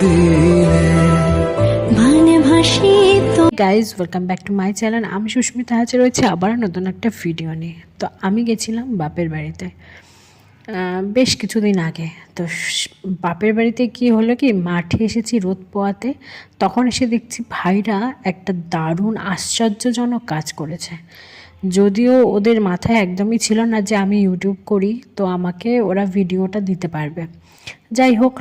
দিলে। Guys welcome back to my channel আমি সুস্মিতা হাজার রয়েছে আবার নতুন একটা ভিডিও নিয়ে। তো আমি গেছিলাম বাপের বাড়িতে বেশ কিছুদিন আগে। তো বাপের বাড়িতে কি হলো কি মাঠে এসেছি রোদ পোয়াতে। তখন এসে দেখছি ভাইরা একটা দারুণ আশ্চর্যজনক কাজ করেছে। যদিও ওদের মাথায় একদমই ছিল না যে আমি ইউটিউব করি তো আমাকে ওরা ভিডিওটা দিতে পারবে। যাই হোক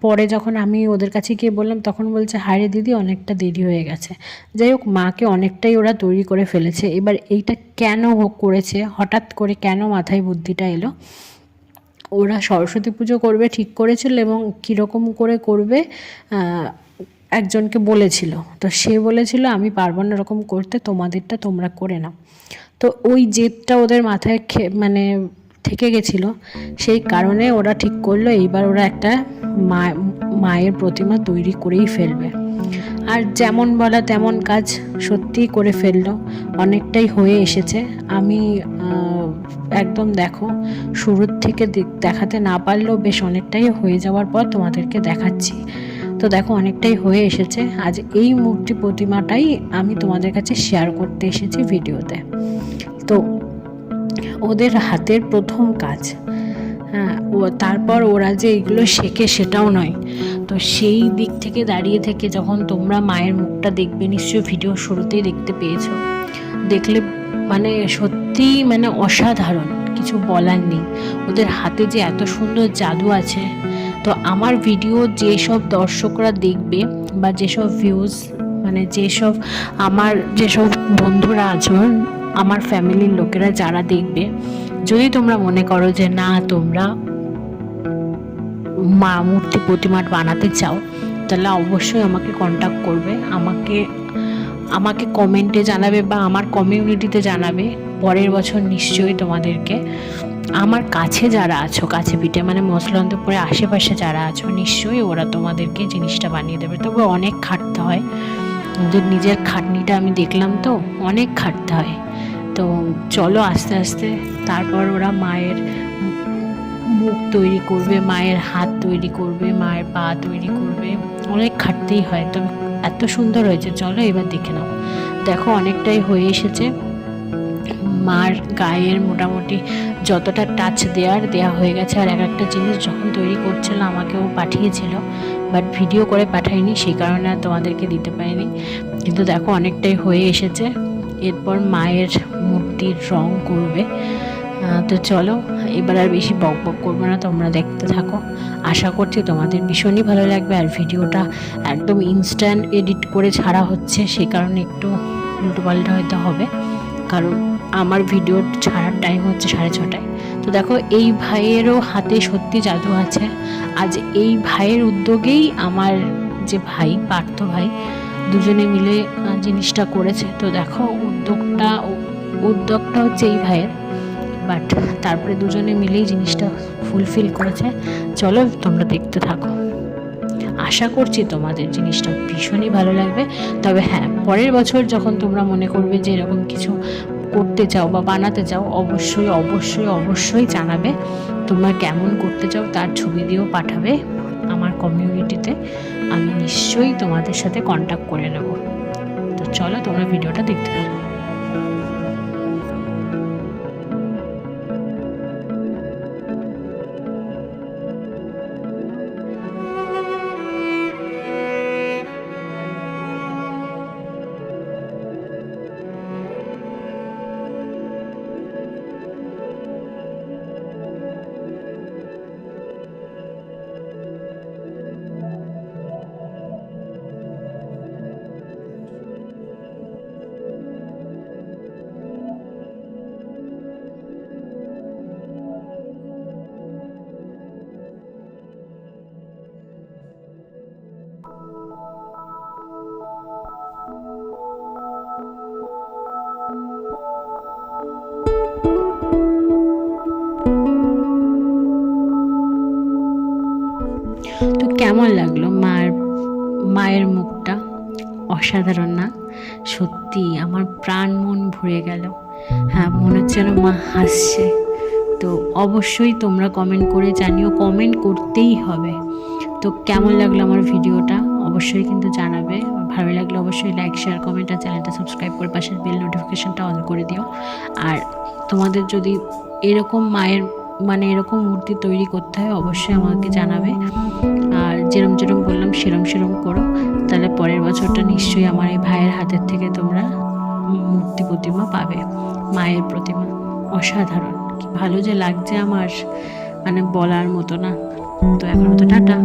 পরে যখন আমি ওদের কাছে গিয়ে বললাম, তখন বলছে হারে দিদি, অনেকটা দেরি হয়ে গেছে। যাই হোক, মাকে অনেকটাই ওরা তৈরি করে ফেলেছে। এবার এইটা কেন করেছে? হঠাৎ করে কেন মাথায় বুদ্ধিটা এলো? ওরা সরস্বতী পুজো করবে, ঠিক করেছিল এবং কীরকম করে করবে একজনকে বলেছিল। তো সে বলেছিল, আমি পারব না এরকম করতে, তোমাদেরটা তোমরা করে নাও। তো ওই জেদটা ওদের মাথায় মানে থেকে গেছিল, সেই কারণে ওরা ঠিক করল, এইবার ওরা একটা মা, মায়ের প্রতিমা তৈরি করেই ফেলবে। আর যেমন বলা তেমন কাজ সত্যিই করে ফেলল, অনেকটাই হয়ে এসেছে। আমি একদম দেখো, শুরুর থেকে দেখাতে না পারলেও বেশ অনেকটাই হয়ে যাওয়ার পর তোমাদেরকে দেখাচ্ছি। তো দেখো, অনেকটাই হয়ে এসেছে। আজ এই মূর্তি প্রতিমাটাই আমি তোমাদের কাছে শেয়ার করতে এসেছি ভিডিওতে তো ওদের হাতের প্রথম কাজ। হ্যাঁ ও তারপর ওরা যে এগুলো শেখে সেটাও নয়। তো সেই দিক থেকে দাঁড়িয়ে থেকে যখন তোমরা মায়ের মুখটা দেখবে, নিশ্চয়ই ভিডিও শুরুতেই দেখতে পেয়েছ। দেখলে মানে সত্যি মানে অসাধারণ, কিছু বলার নেই। ওদের হাতে যে এত সুন্দর জাদু আছে। তো আমার ভিডিও যেসব দর্শকরা দেখবে বা যেসব ভিউজ মানে যেসব আমার যেসব বন্ধুরা আছো আমার ফ্যামিলির লোকেরা যারা দেখবে, যদি তোমরা মনে করো যে না, তোমরা মা মূর্তি প্রতিমা বানাতে চাও, তাহলে অবশ্যই আমাকে কন্ট্যাক্ট করবে। আমাকে আমাকে কমেন্টে জানাবে বা আমার কমিউনিটিতে জানাবে। পরের বছর নিশ্চয়ই তোমাদেরকে। আমার কাছে যারা আছো, কাছে পিঠে মানে মশলন্তপুরে আশেপাশে যারা আছো, নিশ্চয়ই ওরা তোমাদেরকে জিনিসটা বানিয়ে দেবে। তবে অনেক খাটতে হয়। নিজের খাটনিটা আমি দেখলাম তো, অনেক খাটতে হয়। তো চলো আস্তে আস্তে, তারপর ওরা মায়ের মুখ তৈরি করবে, মায়ের হাত তৈরি করবে, মায়ের পা তৈরি করবে। অনেক খাটতেই হয় তবে এত সুন্দর হয়েছে। চলো এবার দেখে নাও। দেখো, অনেকটাই হয়ে এসেছে। মার গায়ের মোটামুটি যতটা টাচ দেওয়ার দেওয়া হয়ে গেছে, আর এক একটা জিনিস যখন তৈরি করছিল, আমাকেও পাঠিয়েছিল বাট ভিডিও করে পাঠাইনি, সেই কারণে আর তোমাদেরকে দিতে পারিনি। কিন্তু দেখো, অনেকটাই হয়ে এসেছে। এরপর মায়ের মূর্তির রং করবে। তো চলো, এবার আর বেশি বক বক করব না, তোমরা দেখতে থাকো। আশা করছি তোমাদের ভীষণই ভালো লাগবে, আর ভিডিওটা একদম ইনস্ট্যান্ট এডিট করে ছাড়া হচ্ছে, সে কারণে একটু উল্টোপাল্টা হয়তো হবে। কারণ আমার ভিডিও ছাড়ার টাইম হচ্ছে সাড়ে ছটায়। তো দেখো, এই ভাইয়েরও হাতে সত্যি জাদু আছে। আজ এই ভাইয়ের উদ্যোগেই আমার যে ভাই, পার্থ ভাই, দুজনে মিলে জিনিসটা করেছে। তো দেখো, উদ্যোগটা উদ্যোগটা হচ্ছে এই ভাইয়ের। বাট তারপরে দুজনে মিলেই জিনিসটা ফুলফিল করেছে। চলো, তোমরা দেখতে থাকো। আশা করছি তোমাদের জিনিসটা ভীষণই ভালো লাগবে। তবে হ্যাঁ পরের বছর যখন তোমরা মনে করবে যে এরকম কিছু করতে চাও বা বানাতে চাও, অবশ্যই অবশ্যই অবশ্যই জানাবে তোমরা কেমন করতে চাও, তার ছবি দিয়েও পাঠাবে আমার কমিউনিটিতে আমি নিশ্চয়ই তোমাদের সাথে কন্ট্যাক্ট করে নেব। তো চলো তোমরা ভিডিওটা দেখতে থাকো। তো কেমন লাগল? মায়ের মায়ের মুখটা? অসাধারণ না? সত্যি আমার প্রাণ মন ভরে গেল। হ্যাঁ মনে হচ্ছে যেন মা হাসছে। তো অবশ্যই তোমরা কমেন্ট করে জানিও কমেন্ট করতেই হবে। তো কেমন লাগল আমার ভিডিওটা? অবশ্যই কিন্তু জানাবে। ভালো লাগলে অবশ্যই লাইক শেয়ার কমেন্ট আর চ্যানেলটা সাবস্ক্রাইব করে পাশের বেল নোটিফিকেশনটা অন করে দিও। আর তোমাদের যদি এরকম মায়ের মানে এরকম মূর্তি তৈরি করতে হয়, অবশ্যই আমাকে জানাবে। আর যেরম যেরম বললাম সেরম সেরম করো। তাহলে পরের বছরটা নিশ্চয়ই আমার এই ভাইয়ের হাতের থেকে তোমরা মূর্তি প্রতিমা পাবে, মায়ের প্রতিমা। অসাধারণ। ভালো যে লাগছে আমার মানে বলার মতো না। তো এখন তো টাটা।